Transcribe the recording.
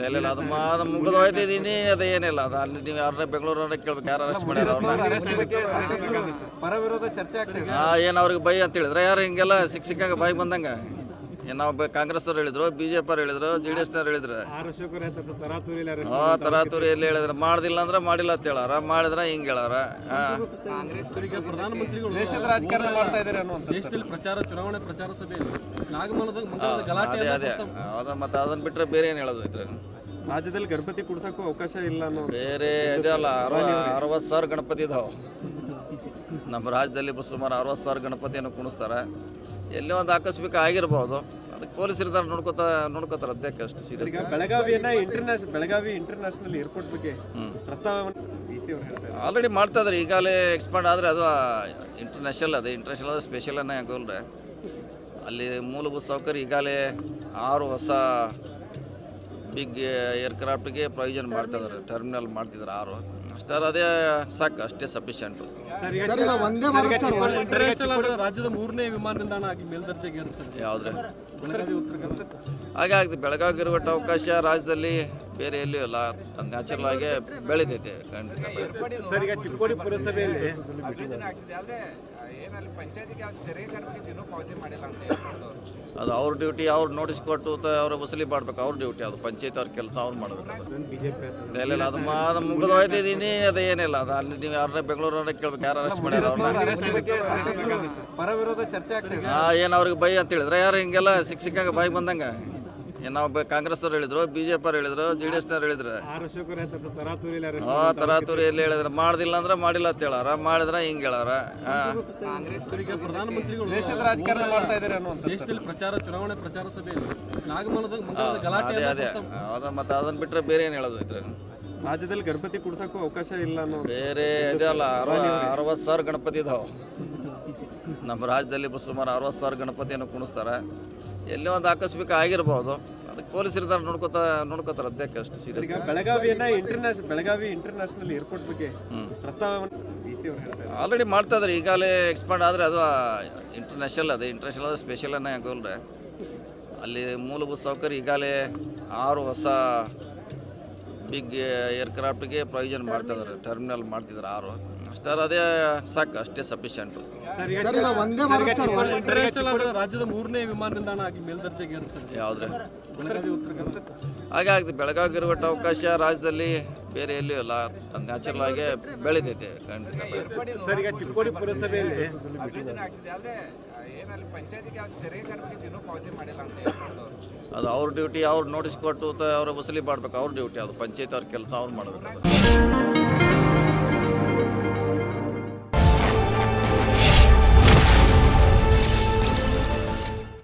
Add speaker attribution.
Speaker 1: ಇಲ್ಲ ಇಲ್ಲ ಅದು ಮಾ ಅದು ಮುಗಿದು ಹೋಯ್ತಿದ್ದೀನಿ ಅದು ಏನಿಲ್ಲ. ಅದು ಅಲ್ಲಿ ನೀವು ಯಾರನ್ನ ಬೆಂಗಳೂರನ್ನ ಕೇಳ್ಬೇಕು ಯಾರು ಅರೆಸ್ಟ್ ಮಾಡ್ಯಾರ ಅವ್ರನ್ನ?
Speaker 2: ಪರ ವಿರೋಧ ಚರ್ಚೆ ಆಗ್ತಿದೆ.
Speaker 1: ಆ ಏನು ಅವ್ರಿಗೆ ಬೈ ಅಂತ ಹೇಳಿದ್ರೆ ಯಾರು ಹಿಂಗೆಲ್ಲ ಸಿಕ್ಕ ಸಿಕ್ಕಾಗ ಬಾಯಿ ಬಂದಂಗೆ? ನಾವು ಕಾಂಗ್ರೆಸ್ನವ್ರು ಹೇಳಿದ್ರು ಬಿ ಜೆ ಹೇಳಿದ್ರು ಜೆ ಡಿ ಎಸ್ನವ್ರು ಹೇಳಿದ್ರು. ಆ ತರಾತುರಿ ಎಲ್ಲಿ ಹೇಳಿದ್ರು? ಮಾಡ್ದಿಲ್ಲ ಅಂದ್ರೆ ಮಾಡಿಲ್ಲ ಅಂತ ಹೇಳಾರ ಮಾಡಿದ್ರೆ ಹಿಂಗೆ ಹೇಳಾರ ಹಾಂ
Speaker 3: ಈಗ ಪ್ರಧಾನಮಂತ್ರಿಗಳು
Speaker 2: ದೇಶದ ರಾಜಕಾರಣ ಮಾಡ್ತಾ ಇದ್ದಾರೆ
Speaker 3: ದೇಶದಲ್ಲಿ ಪ್ರಚಾರ ಚುನಾವಣೆ ಪ್ರಚಾರ ಸಭೆಯಲ್ಲಿ ನಾಗಮನದ ಮುಂತಾದ ಗಲಾಟೆ
Speaker 1: ಅದೇ ಅದೇ. ಅದ ಮತ್ತೆ ಅದನ್ನ ಬಿಟ್ರೆ ಬೇರೆ ಏನು ಹೇಳೋದು ಇದ್ರೆ
Speaker 2: ರಾಜ್ಯದಲ್ಲಿ ಗಣಪತಿ ಕುಡ್ಸಕ್ಕೂ ಅವಕಾಶ ಇಲ್ಲ ಅನ್ನೋ
Speaker 1: ಬೇರೆ ಇದೆ ಅಲ್ಲ ಅರವ ಅರವತ್ತು ಸಾವಿರ ಗಣಪತಿ ಇದಾವೆ. ನಮ್ಮ ರಾಜ್ಯದಲ್ಲಿ ಸುಮಾರು ಅರವತ್ತು ಸಾವಿರ ಗಣಪತಿಯನ್ನು ಕುಣಿಸ್ತಾರೆ. ಎಲ್ಲೇ ಒಂದು ಆಕಸ್ಮಿಕ ಆಗಿರ್ಬೋದು. ಅದಕ್ಕೆ ಪೊಲೀಸ್ ಇದ್ದಾರೆ ನೋಡ್ಕೋತಾ ನೋಡ್ಕೋತಾರೆ ಅದಕ್ಕೆ ಅಷ್ಟು ಸೀರಿಯಸ್
Speaker 2: ಬೆಳಗಾವಿಯನ್ನ ಇಂಟರ್ನ್ಯಾಷನಲ್ ಬೆಳಗಾವಿ ಇಂಟರ್ನ್ಯಾಷನಲ್ ಏರ್ಪೋರ್ಟ್ ಬಗ್ಗೆ ಪ್ರಸ್ತಾವವನ್ನು
Speaker 1: ಆಲ್ರೆಡಿ ಮಾಡ್ತಾ ಇದ್ದಾರೆ ಈಗಾಗಲೇ ಎಕ್ಸ್ಪಾಂಡ್ ಆದರೆ ಅದು ಇಂಟರ್ನ್ಯಾಷನಲ್ ಅದು ಇಂಟರ್ನ್ಯಾಷನಲ್ ಆದರೆ ಸ್ಪೆಷಲ್ ಅನ್ನ ಆಗೋಲ್ರೆ. ಅಲ್ಲಿ ಮೂಲಭೂತ ಸೌಕರ್ಯ ಈಗಾಗಲೇ ಆರು ಹೊಸ ಬಿಗ್ ಏರ್ಕ್ರಾಫ್ಟ್ಗೆ ಪ್ರಯೋಜನ ಮಾಡ್ತಾ ಇದ್ದಾರೆ ಟರ್ಮಿನಲ್ ಮಾಡ್ತಿದ್ದಾರೆ ಆರು. ಅಷ್ಟಾದ್ರೆ ಅದೇ ಸಾಕು ಅಷ್ಟೇ ಸಫಿಷಿಯಂಟು
Speaker 2: ಸರ್
Speaker 3: ರಾಜ್ಯದ ಮೂರನೇ ವಿಮಾನ ನಿಲ್ದಾಣ ಆಗಿ ಮೇಲ್ದರ್ಜೆಗೆ
Speaker 1: ಯಾವುದ್ರೆ ಹಾಗೆ ಆಗ್ತದೆ ಬೆಳಗಾವಿ ಅವಕಾಶ ರಾಜ್ಯದಲ್ಲಿ ಬೇರೆ ಎಲ್ಲೂ ಇಲ್ಲ ನ್ಯಾಚುರಲ್ ಆಗಿ ಬೆಳೆದೈತೆ ಖಂಡಿತ ಅದು ಅವ್ರ ಡ್ಯೂಟಿ ಅವ್ರು ನೋಟಿಸ್ ಕೊಟ್ಟು ಅವ್ರ ವಸೂಲಿ ಮಾಡ್ಬೇಕು ಅವ್ರ ಡ್ಯೂಟಿ ಅದು. ಪಂಚಾಯತ್ ಅವ್ರ ಕೆಲಸ ಅವ್ರು ಮಾಡ್ಬೇಕು ಇಲ್ಲ ಅದು ಮಾ ಅದು ಮುಗಿದು ಹೋಯ್ತಿದ್ದೀನಿ ಅದು ಏನಿಲ್ಲ. ಅದು ಅಲ್ಲಿ ನೀವು ಯಾರನ್ನ ಬೆಂಗಳೂರನ್ನ ಕೇಳ್ಬೇಕು ಯಾರು ಅರೆಸ್ಟ್ ಮಾಡ್ಯಾರ ಅವ್ರನ್ನ. ಏನು ಅವ್ರಿಗೆ ಬೈ ಅಂತ ಹೇಳಿದ್ರೆ ಯಾರು ಹಿಂಗೆಲ್ಲ ಸಿಕ್ಕ ಸಿಕ್ಕಾಗ ಬಾಯಿ ಬಂದಂಗೆ. ನಾವು ಬ- ಕಾಂಗ್ರೆಸ್ನವ್ರು ಹೇಳಿದ್ರು ಬಿ ಜೆ ಪಿ ಹೇಳಿದ್ರು ಜೆ ಡಿ ಎಸ್ನವ್ರು ಹೇಳಿದ್ರು.
Speaker 2: ಆರ್ ಅಶೋಕರ್ ಹೇಳ್ತಾರೆ ತರಾತುರಿ
Speaker 1: ಆ ತರಾತುರಿ ಎಲ್ಲಿ ಹೇಳಿದ್ರೆ. ಮಾಡ್ದಿಲ್ಲ ಅಂದ್ರೆ ಮಾಡಿಲ್ಲ ಅಂತ ಹೇಳಾರ ಮಾಡಿದ್ರ ಹಿಂಗೆ ಹೇಳಾರ ಹಾಂ
Speaker 3: ಈಗ ಪ್ರಧಾನಮಂತ್ರಿಗಳು
Speaker 2: ದೇಶದ ರಾಜಕಾರಣ ಮಾಡ್ತಾ ಇದ್ದಾರೆ ಅನ್ನುವಂಥ
Speaker 3: ದೇಶದಲ್ಲಿ ಪ್ರಚಾರ ಚುನಾವಣೆ ಪ್ರಚಾರ ಸಭೆಯಲ್ಲಿ ನಾಗಮನದ ಮುಂತಾದ ಗಲಾಟೆ
Speaker 1: ಅದೇ ಅದೇ. ಅದ ಮತ್ತೆ ಅದನ್ನ ಬಿಟ್ರೆ ಬೇರೆ ಏನು ಹೇಳೋದು ಇದ್ರೆ
Speaker 2: ರಾಜ್ಯದಲ್ಲಿ ಗಣಪತಿ ಕುಡ್ಸಕ್ಕೂ ಅವಕಾಶ ಇಲ್ಲ ಅನ್ನೋ
Speaker 1: ಬೇರೆ ಇದೆ ಅಲ್ಲ ಅರವ ಅರವತ್ತು ಸಾವಿರ ಗಣಪತಿ ಇದಾವೆ. ನಮ್ಮ ರಾಜ್ಯದಲ್ಲಿ ಸುಮಾರು ಅರವತ್ತು ಸಾವಿರ ಗಣಪತಿಯನ್ನು ಕುಣಿಸ್ತಾರೆ. ಎಲ್ಲೇ ಒಂದು ಆಕಸ್ಮಿಕ ಆಗಿರ್ಬೋದು ಅದಕ್ಕೆ ಪೊಲೀಸ್ ಇರ್ತಾರೆ ನೋಡ್ಕೋತಾ ನೋಡ್ಕೋತಾರೆ ಅದಕ್ಕೆ ಅಷ್ಟು ಸೀರಿಯಸ್
Speaker 2: ಬೆಳಗಾವಿಯನ್ನ ಇಂಟರ್ನ್ಯಾಷನಲ್ ಬೆಳಗಾವಿ ಇಂಟರ್ನ್ಯಾಷನಲ್ ಏರ್ಪೋರ್ಟ್ ಬಗ್ಗೆ ಪ್ರಸ್ತಾವವನ್ನು
Speaker 1: ಆಲ್ರೆಡಿ ಮಾಡ್ತಾ ಇದ್ದಾರೆ ಈಗಾಗಲೇ ಎಕ್ಸ್ಪಾಂಡ್ ಆದರೆ ಅದು ಇಂಟರ್ನ್ಯಾಷನಲ್ ಅದು ಇಂಟರ್ನ್ಯಾಷನಲ್ ಆದರೆ ಸ್ಪೆಷಲ್ ಅನ್ನ ಯಾಕೆ ಅಲ್ಲಿ ಮೂಲಭೂತ ಸೌಕರ್ಯ ಈಗಾಗಲೇ ಆರು ಹೊಸ ಬಿಗ್ ಏರ್ಕ್ರಾಫ್ಟ್ಗೆ ಪ್ರಯೋಜನ ಮಾಡ್ತಾ ಇದ್ದಾರೆ ಟರ್ಮಿನಲ್ ಮಾಡ್ತಿದ್ದಾರೆ ಆರು. ಅಷ್ಟರ ಅದೇ ಸಾಕು ಅಷ್ಟೇ ಸಫಿಷಿಯಂಟು
Speaker 2: ಸರ್
Speaker 3: ಇಂಟರ್ನ್ಯಾಷನಲ್ ಆದ ರಾಜ್ಯದ ಮೂರನೇ ವಿಮಾನ ನಿಲ್ದಾಣ ಆಗಿ ಮೇಲ್ದರ್ಜೆಗೆ ಏರುತ್ತದೆ
Speaker 1: ಯಾವುದ್ರೆ
Speaker 3: ಬೆಳಗಾವಿ ಉತ್ತರ
Speaker 1: ಹಾಗೆ ಆಗ್ತದೆ ಬೆಳಗಾವಿ ಇರುವಟ್ಟ ಅವಕಾಶ ರಾಜ್ಯದಲ್ಲಿ ಬೇರೆ ಎಲ್ಲೂ ಇಲ್ಲ. ನ್ಯಾಚುರಲ್ ಆಗಿ ಬೆಳೆದೈತೆ ಖಂಡಿತ
Speaker 2: ಸರ್ ಈಗ ಚಿಕ್ಕೋಡಿ ಪುರಸಭೆಯಲ್ಲಿ
Speaker 4: ಅಭಿವೃದ್ಧಿನೇ ಆಗ್ತಿದೆ ಆದ್ರೆ ಏನಲ್ಲಿ ಪಂಚಾಯತಿಗೆ ತೆರಿಗೆ ಕಟ್ಟಲಿಕ್ಕೆ ಇನ್ನೂ ಪಾವತಿ ಮಾಡಿಲ್ಲ ಅಂತ ಹೇಳ್ಕೊಂಡು
Speaker 1: ಅದು ಅವ್ರ ಡ್ಯೂಟಿ ಅವ್ರು ನೋಟಿಸ್ ಕೊಟ್ಟು ಅವ್ರ ವಸೂಲಿ ಮಾಡ್ಬೇಕು ಅವ್ರ ಡ್ಯೂಟಿ ಅದು. ಪಂಚಾಯತ್ ಅವ್ರ ಕೆಲಸ ಅವ್ರು ಮಾಡ್ಬೇಕು.